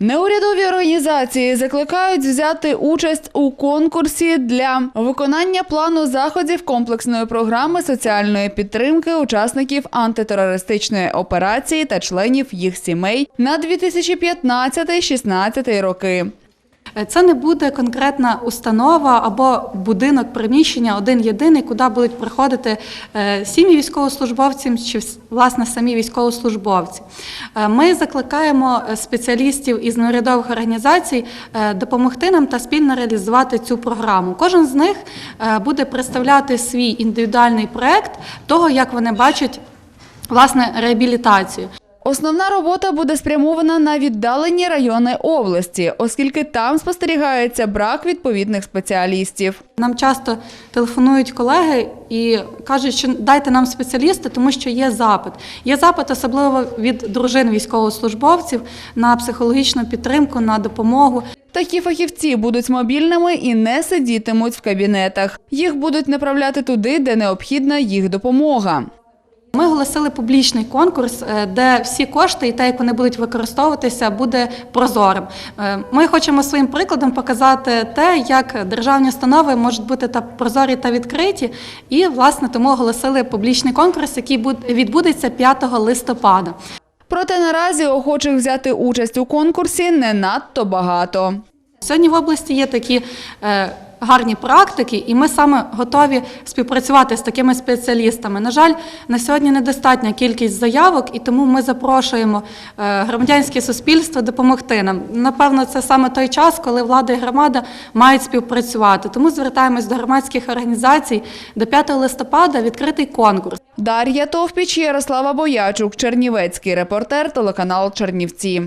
Неурядові організації закликають взяти участь у конкурсі для виконання плану заходів комплексної програми соціальної підтримки учасників антитерористичної операції та членів їх сімей на 2015-16 роки. Е, Це не буде конкретна установа або будинок приміщення один єдиний, куди будуть приходити е, сім'ї військовослужбовців чи власне самі військовослужбовці. Е, Ми закликаємо спеціалістів із неурядових організацій допомогти нам та спільно реалізувати цю програму. Кожен з них буде представляти свій індивідуальний проект того, як вони бачать власне реабілітацію. Основна робота буде спрямована на віддалені райони області, оскільки там спостерігається брак відповідних спеціалістів. Нам часто телефонують колеги і кажуть, що дайте нам спеціаліста, тому що є запит. Є запит особливо від дружин військовослужбовців на психологічну підтримку, на допомогу. Такі фахівці будуть мобільними і не сидітимуть в кабінетах. Їх будуть направляти туди, де необхідна їх допомога. Ми оголосили публічний конкурс, е, де всі кошти і те, як вони будуть використовуватися, буде прозорим. Е, Ми хочемо своїм прикладом показати те, як державні установи можуть бути та прозорі та відкриті. І власне тому оголосили публічний конкурс, який відбудеться 5 листопада. Проте наразі охочих взяти участь у конкурсі не надто багато. Сьогодні в області є такі е, гарні практики, і ми саме готові співпрацювати з такими спеціалістами. На жаль, на сьогодні недостатня кількість заявок, і тому ми запрошуємо е, громадянське суспільство допомогти нам. Напевно, це саме той час, коли влада і громада мають співпрацювати. Тому звертаємось до громадських організацій до 5 листопада відкритий конкурс. Дар'я Товпіч, Ярослава Боячук, Чернівецький репортер, телеканал Чернівці.